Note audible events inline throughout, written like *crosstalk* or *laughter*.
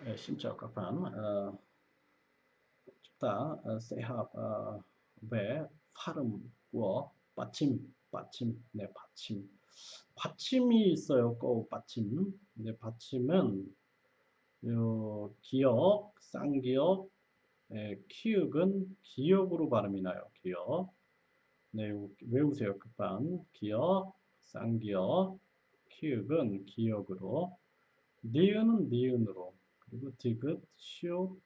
Xin chào các bạn. Ờ, chúng ta sẽ học ờ, về âm của 받침, 받침, 네, 받침. 받침이 있어요. 꼭 받침. 네, 받침은 요 기역, 쌍기역, 네, 키읔은 기역으로 발음이 나요. 기역. 네, 외우세요. 급반. 기역, 쌍기역, 키읔은 기역으로, 니은은 니은으로, 그리고 디귿, 시옷,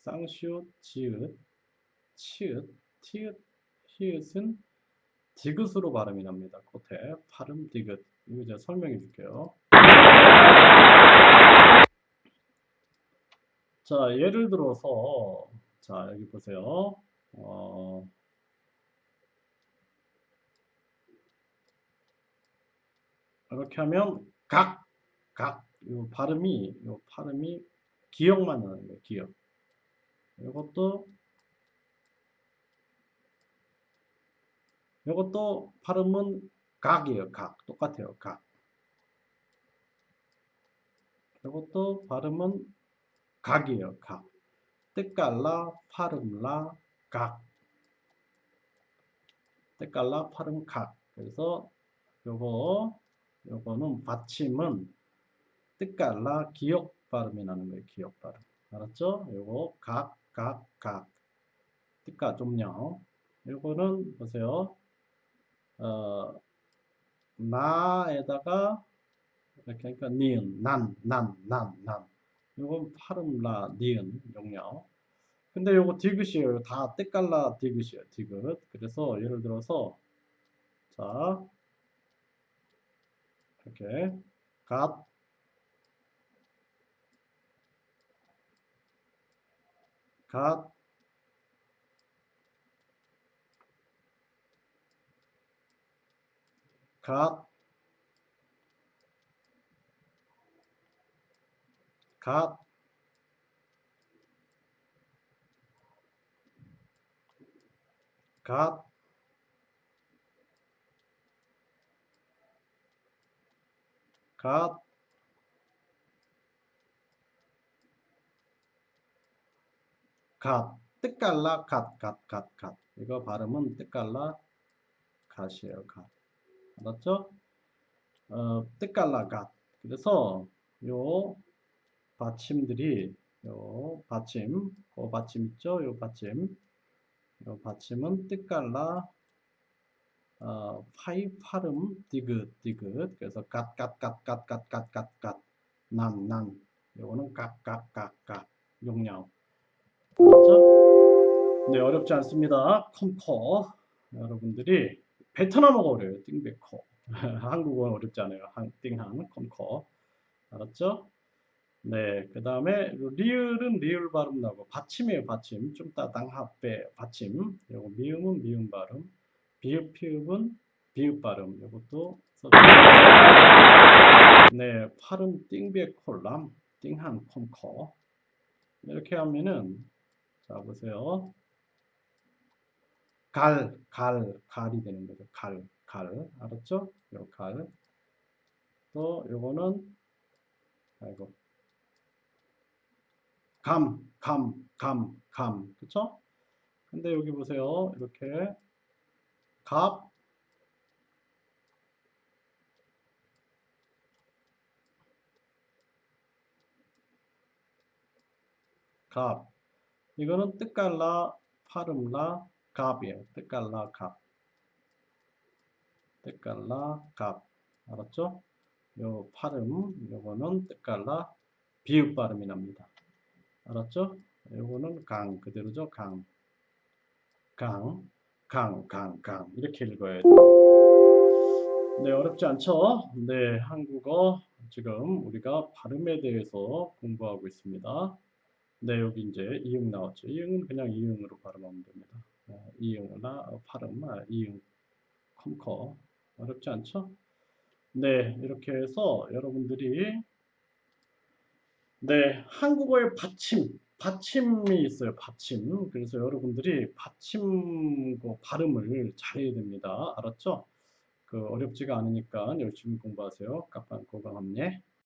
쌍시옷, 지읒, 치읒, 티읒, 히읗은 디귿으로 발음이 납니다. 겉에 발음 디귿. 이거 제가 설명해 줄게요. 자, 예를 들어서 자, 여기 보세요. 어, 이렇게 하면 각, 각, 요 발음이, 요 발음이 기억만 나는 거예요, 기억. 이것도, 이것도 발음은 각이에요, 각. 똑같아요, 각. 이것도 발음은 각이에요, 각. 뜻깔라, 발음라, 각. 뜻깔라, 발음, 각. 그래서 요거, 요거는 받침은 뜻깔라, 기억 발음이 나는 거예요, 기억 발음. 알았죠? 요거 각, 각, 각. 뜻가 좀요. 요거는 보세요. 어, 나에다가 이렇게 하니까 니은, 난, 난, 난, 난. 요건 파름 라, 니은, 용량. 근데 요거 디귿이에요. 다 뜻깔라 디귿이에요. 디귿. 그래서 예를 들어서 자 이렇게 갓 cut cut cut cut cut 갓, 뜻깔라 갓, 갓, 갓, 갓. 이거 발음은 뜻깔라 갓이에요, 갓. 알았죠? 어, 뜻깔라 갓. 그래서 요 받침들이 요 받침, 그 받침 있죠? 요 받침. 요 받침은 뜻깔라 어, 파이 파름 디귿 디귿 그래서 갓갓갓갓갓갓갓갓 난난 요거는 갓갓갓갓 용량 알았죠? 네 어렵지 않습니다 컴커 여러분들이 베트남어가 어려워요 띵베커 *laughs* 한국어는 어렵지 않아요 한, 띵한 컴커 알았죠? 네, 그 다음에 리을은 리을 발음 나고 받침이에요, 받침. 좀 따당 합배 받침. 요거 미음은 미음 발음. 비읍 피읍은 비읍 발음. 요것도 네, 팔음 띵비의 콜람, 띵한 컴커. 이렇게 하면은 자 보세요. 갈, 갈, 갈이 되는 거죠. 갈, 갈. 알았죠? 요 갈. 또 요거는 아이고 감, 감, 감, 감. 그쵸? 근데 여기 보세요. 이렇게 갑, 갑. 이거는 뜻깔라, 파름라, 갑이에요. 뜻깔라, 갑. 뜻깔라, 갑. 알았죠? 요 파름, 요거는 뜻깔라, 비읍 발음이 납니다. 알았죠? 이거는 강 그대로죠. 강, 강, 강, 강, 강 이렇게 읽어야 돼요. 네, 어렵지 않죠? 네, 한국어 지금 우리가 발음에 대해서 공부하고 있습니다. 네, 여기 이제 이응 나왔죠. 이응은 그냥 이응으로 발음하면 됩니다. 어, 이응이나 발음, 아, 이응, 컴커 어렵지 않죠? 네, 이렇게 해서 여러분들이 네, 한국어의 받침, 받침이 있어요. 받침. 그래서 여러분들이 받침 그 발음을 잘해야 됩니다. 알았죠? 그 어렵지가 않으니까 열심히 공부하세요. 깜빡 고강합네.